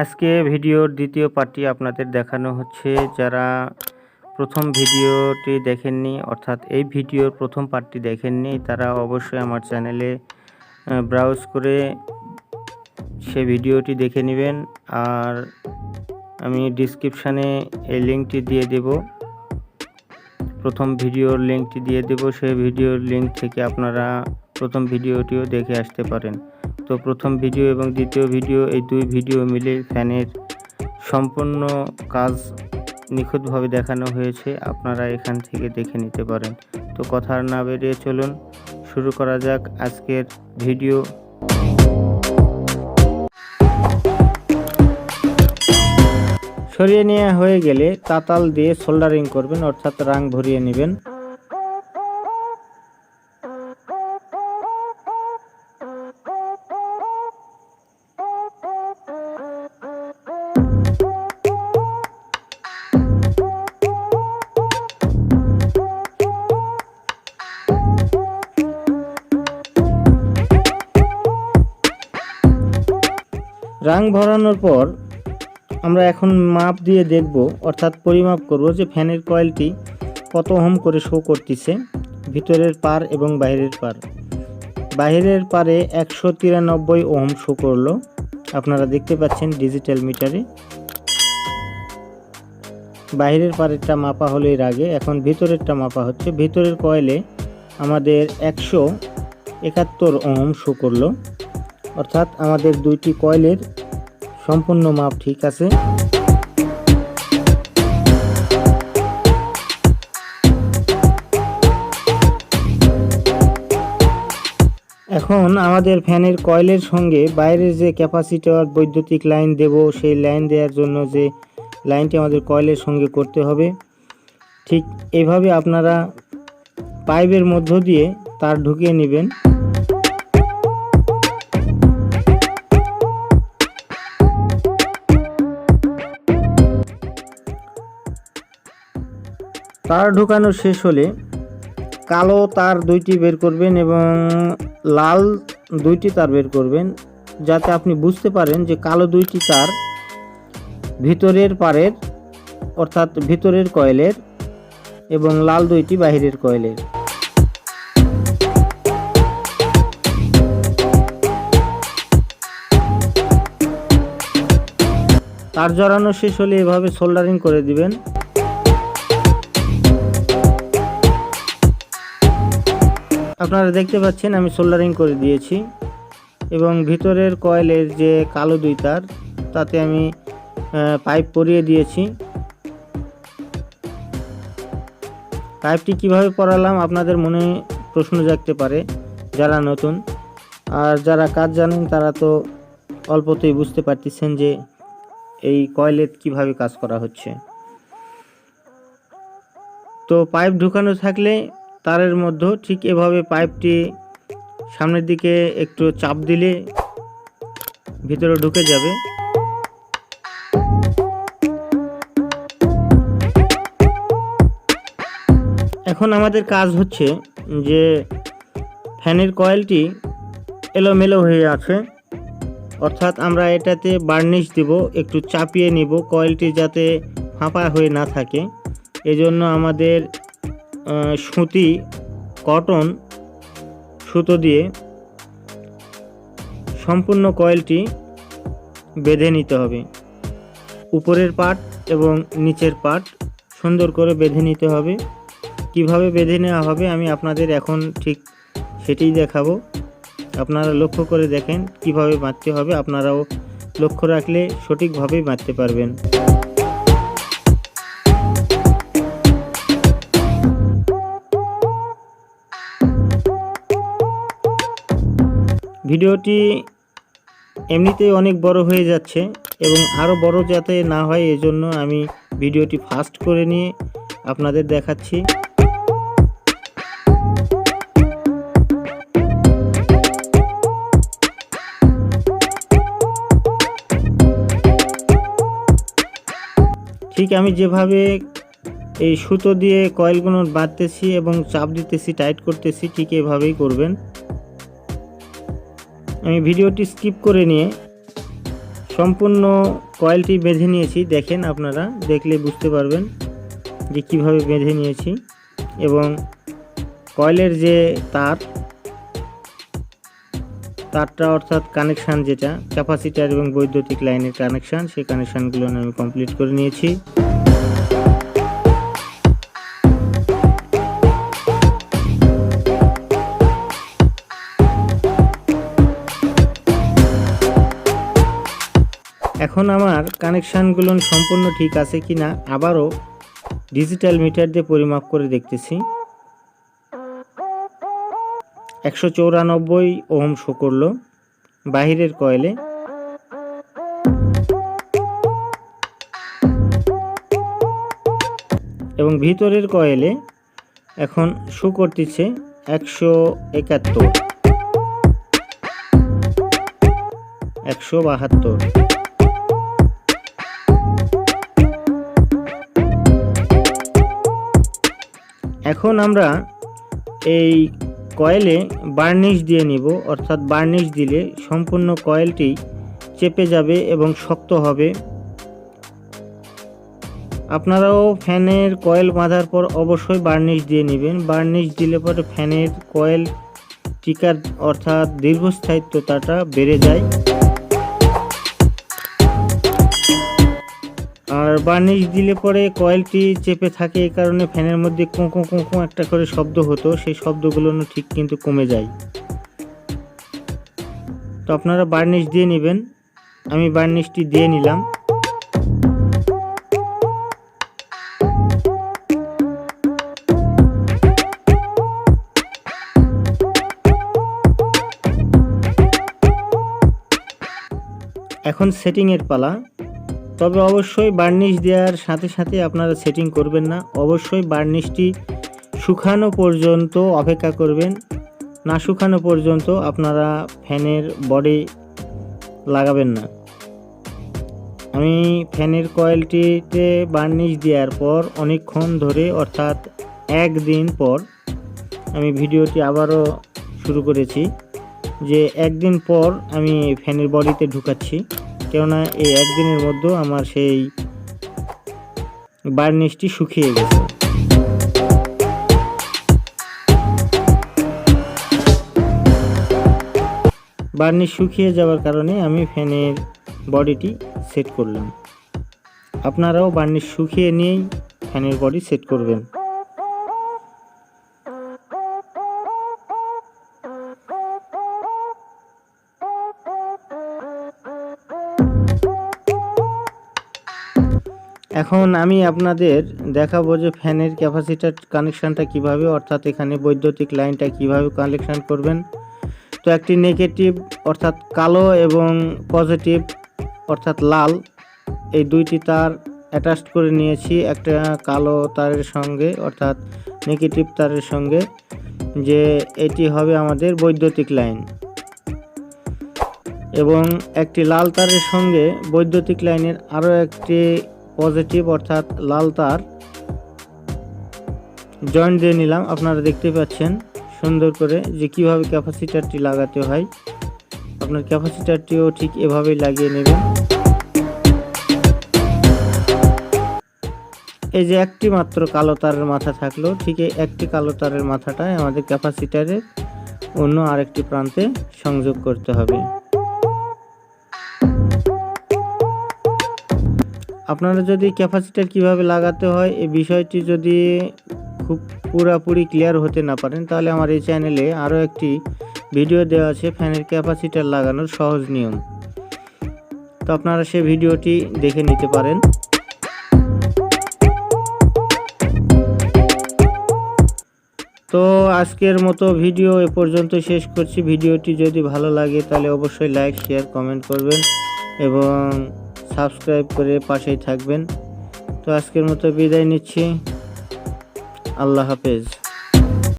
আজকে ভিডিওর দ্বিতীয় পার্টটি আপনাদের দেখানো হচ্ছে। যারা প্রথম ভিডিওটি দেখেননি, অর্থাৎ এই ভিডিওর প্রথম পার্টটি দেখেননি, তারা অবশ্যই আমার চ্যানেলে ব্রাউজ করে সে ভিডিওটি দেখে নেবেন। আর আমি ডিসক্রিপশানে এই লিঙ্কটি দিয়ে দেব। প্রথম ভিডিওর লিঙ্কটি দিয়ে দেব। সেই ভিডিওর লিঙ্ক থেকে আপনারা প্রথম ভিডিওটিও দেখে আসতে পারেন। তো প্রথম ভিডিও এবং দ্বিতীয় ভিডিও এই দুই ভিডিও মিলে ফ্যানের সম্পূর্ণ কাজ নিখুঁতভাবে দেখানো হয়েছে। আপনারা এখান থেকে দেখে নিতে পারেন। তো কথা আর না বেরিয়ে চলুন, শুরু করা যাক আজকের ভিডিও সরিয়ে নেওয়া হয়ে গেলে তাতাল দিয়ে সোল্ডারিং করবেন, অর্থাৎ রাং ভরিয়ে নেবেন। রাং ভরানোর পর আমরা এখন মাপ দিয়ে দেখব, অর্থাৎ পরিমাপ করব যে ফ্যানের কয়েলটি কত ওহম করে শো করতেছে, ভিতরের পার এবং বাইরের পার। বাইরের পারে একশো তিরানব্বই ওহম শো করল। আপনারা দেখতে পাচ্ছেন ডিজিটাল মিটারে বাইরের পারেরটা মাপা হলো এর আগে, এখন ভিতরেরটা মাপা হচ্ছে। ভিতরের কয়েলে আমাদের একশো একাত্তর ওহম শো করল। অর্থাৎ আমাদের দুইটি কয়েলের সম্পূর্ণ মাপ ঠিক আছে। এখন আমাদের ফ্যানের কয়েলের সঙ্গে বাইরের যে ক্যাপাসিটর, বৈদ্যুতিক লাইন দেব, সেই লাইন দেওয়ার জন্য যে লাইনটি আমাদের কয়েলের সঙ্গে করতে হবে। ঠিক এভাবে আপনারা পাইপের মধ্য দিয়ে তার ঢুকিয়ে নেবেন। তার ঢোকানো শেষ হলে কালো তার দুইটি বের করবেন এবং লাল দুইটি তার বের করবেন, যাতে আপনি বুঝতে পারেন যে কালো দুইটি তার ভিতরের পারের অর্থাৎ ভিতরের কয়েলের এবং লাল দুইটি বাহিরের কয়েলের। তার জড়ানো শেষ হলে এভাবে সোল্ডারিং করে দিবেন। আপনারা দেখতে পাচ্ছেন, আমি সোল্ডারিং করে দিয়েছি এবং ভিতরের কয়েলের যে কালো দুই তার তাতে আমি পাইপ পরিয়ে দিয়েছি। পাইপটি কীভাবে পরালাম আপনাদের মনে প্রশ্ন জাগতে পারে, যারা নতুন। আর যারা কাজ জানেন, তারা তো অল্পতেই বুঝতে পারতেছেন যে এই কয়েলের কীভাবে কাজ করা হচ্ছে। তো পাইপ ঢুকানো থাকলে তারের মধ্যে ঠিক এভাবে পাইপটি সামনের দিকে একটু চাপ দিলে ভিতরে ঢুকে যাবে। এখন আমাদের কাজ হচ্ছে যে ফ্যানের কয়েলটি এলোমেলো হয়ে আছে, অর্থাৎ আমরা এটাতে বার্নিশ দিব, একটু চাপিয়ে নিব কয়েলটি যাতে ফাঁপা হয়ে না থাকে। এজন্য আমাদের সুতি, কটন, সুতো দিয়ে সম্পূর্ণ কয়েলটি বেঁধে নিতে হবে। উপরের পাট এবং নিচের পাট সুন্দর করে বেঁধে নিতে হবে। কীভাবে বেঁধে নেওয়া হবে আমি আপনাদের এখন ঠিক সেটাই দেখাবো। আপনারা লক্ষ্য করে দেখেন কীভাবে বাঁধতে হবে। আপনারাও লক্ষ্য রাখলে সঠিকভাবেই বাঁধতে পারবেন। ভিডিওটি এমনিতেই অনেক বড় হয়ে যাচ্ছে এবং আরও বড় যাতে না হয়, এজন্য আমি ভিডিওটি ফাস্ট করে নিয়ে আপনাদের দেখাচ্ছি। ঠিক আমি যেভাবে এই সুতো দিয়ে কয়েলগুলো বাঁধতেছি এবং চাপ দিতেছি, টাইট করতেছি, ঠিক এভাবেই করবেন। আমি ভিডিওটি স্কিপ করে নিয়ে সম্পূর্ণ কয়েলটি বেঁধে নিয়েছি, দেখেন আপনারা, দেখলে বুঝতে পারবেন যে কীভাবে বেঁধে নিয়েছি এবং কয়েলের যে তার, তারটা অর্থাৎ কানেকশান যেটা, ক্যাপাসিটার এবং বৈদ্যুতিক লাইনের কানেকশান, সেই কানেকশানগুলো আমি কমপ্লিট করে নিয়েছি। এখন আমার কানেকশানগুলো সম্পূর্ণ ঠিক আছে কি না, আবারও ডিজিটাল মিটার দিয়ে পরিমাপ করে দেখতেছি। একশো চৌরানব্বই ওহম শো করল বাহিরের কয়েলে। এবং ভিতরের কয়েলে এখন শো করতেছে একশো একাত্তর। একশো বাহাত্তর। এখন আমরা এই কয়েলে বার্নিশ দিয়ে নিব, অর্থাৎ বার্নিশ দিলে সম্পূর্ণ কয়েলটি চেপে যাবে এবং শক্ত হবে। আপনারাও ফ্যানের কয়েল বাঁধার পর অবশ্যই বার্নিশ দিয়ে নেবেন। বার্নিশ দিলে পরে ফ্যানের কয়েল টিকার অর্থাৎ দীর্ঘস্থায়িত্বতাটা বেড়ে যায়। আর বার্নিশ দিলে পরে কয়েলটি চেপে থাকে এই কারণে ফ্যানের মধ্যে কোঁকো কোঁকো একটা করে শব্দ হতো, সেই শব্দগুলো ঠিক কিন্তু কমে যায়। তো আপনারা বার্নিশ দিয়ে নেবেন। আমি বার্নিশটি দিয়ে নিলাম। এখন সেটিংয়ের পালা। তবে অবশ্যই বার্নিশ দেওয়ার সাথে সাথে আপনারা সেটিং করবেন না। অবশ্যই বার্নিশটি শুকানো পর্যন্ত অপেক্ষা করবেন। না শুকানো পর্যন্ত আপনারা ফ্যানের বডি লাগাবেন না। আমি ফ্যানের কয়েলটিতে বার্নিশ দেওয়ার পর অনেকক্ষণ ধরে, অর্থাৎ একদিন পর আমি ভিডিওটি আবারও শুরু করেছি, যে একদিন পর আমি ফ্যানের বডিতে ঢুকাচ্ছি। কেননা এই একদিনের মধ্যে আমার সেই বার্নিশটি শুকিয়ে গেছে। বার্নিশ শুকিয়ে যাওয়ার কারণে আমি ফ্যানের বডিটি সেট করলাম। আপনারাও বার্নিশ শুকিয়ে নিয়েই ফ্যানের বডি সেট করবেন। এখন আমি আপনাদের দেখাবো যে ফ্যানের ক্যাপাসিটার কানেকশানটা কীভাবে, অর্থাৎ এখানে বৈদ্যুতিক লাইনটা কীভাবে কানেকশান করবেন। তো একটি নেগেটিভ, অর্থাৎ কালো এবং পজিটিভ, অর্থাৎ লাল, এই দুইটি তার অ্যাটাচ করে নিয়েছি একটা কালো তারের সঙ্গে, অর্থাৎ নেগেটিভ তারের সঙ্গে, যে এটি হবে আমাদের বৈদ্যুতিক লাইন। এবং একটি লাল তারের সঙ্গে বৈদ্যুতিক লাইনের আরও একটি পজিটিভ অর্থাৎ লাল তার। জয়েন্ট দিয়ে নিলাম। আপনারা দেখতে পাচ্ছেন সুন্দর করে যে কীভাবে ক্যাপাসিটারটি লাগাতে হয়। আপনার ক্যাপাসিটারটিও ঠিক এভাবেই লাগিয়ে নেবেন। এই যে একটি মাত্র কালো তারের মাথা থাকল, ঠিক এই একটি কালো তারের মাথাটাই আমাদের ক্যাপাসিটারের অন্য আরেকটি প্রান্তে সংযোগ করতে হবে। আপনারা যদি ক্যাপাসিটার কীভাবে লাগাতে হয়, এই বিষয়টি যদি খুব পুরাপুরি ক্লিয়ার হতে না পারেন, তাহলে আমার এই চ্যানেলে আরও একটি ভিডিও দেওয়া আছে ফ্যানের ক্যাপাসিটার লাগানোর সহজ নিয়ম। তো আপনারা সে ভিডিওটি দেখে নিতে পারেন। তো আজকের মতো ভিডিও এ পর্যন্ত শেষ করছি। ভিডিওটি যদি ভালো লাগে, তাহলে অবশ্যই লাইক শেয়ার কমেন্ট করবেন এবং সাবস্ক্রাইব করে পাশেই থাকবেন। তো আজকের মতো বিদায় নিচ্ছি। আল্লাহ হাফেজ।